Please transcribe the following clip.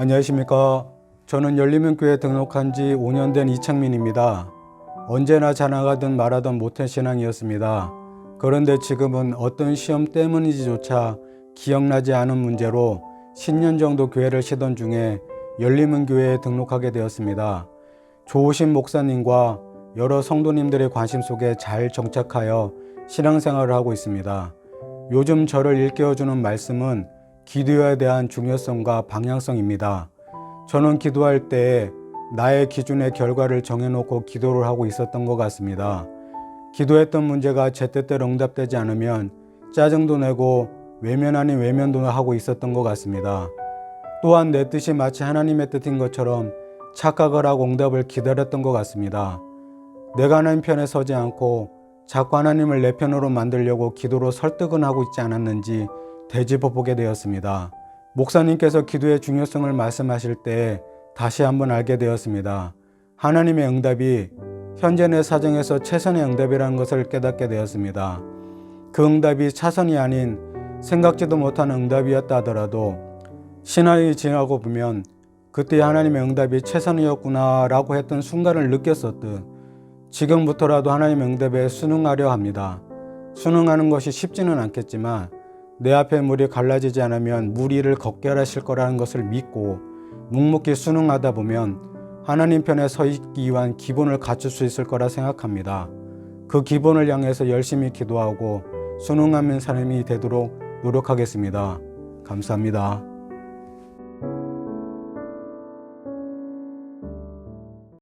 안녕하십니까. 저는 열리면교회 등록한 지 5년 된 이창민입니다. 언제나 자나가든 말하던 모태신앙이었습니다. 그런데 지금은 어떤 시험 때문인지조차 기억나지 않은 문제로 10년 정도 교회를 쉬던 중에 열리문교회에 등록하게 되었습니다. 좋으신 목사님과 여러 성도님들의 관심 속에 잘 정착하여 신앙생활을 하고 있습니다. 요즘 저를 일깨워주는 말씀은 기도에 대한 중요성과 방향성입니다. 저는 기도할 때 나의 기준의 결과를 정해놓고 기도를 하고 있었던 것 같습니다. 기도했던 문제가 제때대로 응답되지 않으면 짜증도 내고 외면 아닌 외면도 하고 있었던 것 같습니다. 또한 내 뜻이 마치 하나님의 뜻인 것처럼 착각을 하고 응답을 기다렸던 것 같습니다. 내가 하나님 편에 서지 않고 자꾸 하나님을 내 편으로 만들려고 기도로 설득은 하고 있지 않았는지 되짚어 보게 되었습니다. 목사님께서 기도의 중요성을 말씀하실 때 다시 한번 알게 되었습니다. 하나님의 응답이 현재 내 사정에서 최선의 응답이라는 것을 깨닫게 되었습니다. 그 응답이 차선이 아닌 생각지도 못한 응답이었다 하더라도 신앙이 지나고 보면 그때 하나님의 응답이 최선이었구나라고 했던 순간을 느꼈었듯 지금부터라도 하나님의 응답에 순응하려 합니다. 순응하는 것이 쉽지는 않겠지만 내 앞에 물이 갈라지지 않으면 물 위를 걷게 하실 거라는 것을 믿고 묵묵히 순응하다 보면 하나님 편에 서 있기 위한 기본을 갖출 수 있을 거라 생각합니다. 그 기본을 향해서 열심히 기도하고 순응하는 사람이 되도록 노력하겠습니다. 감사합니다.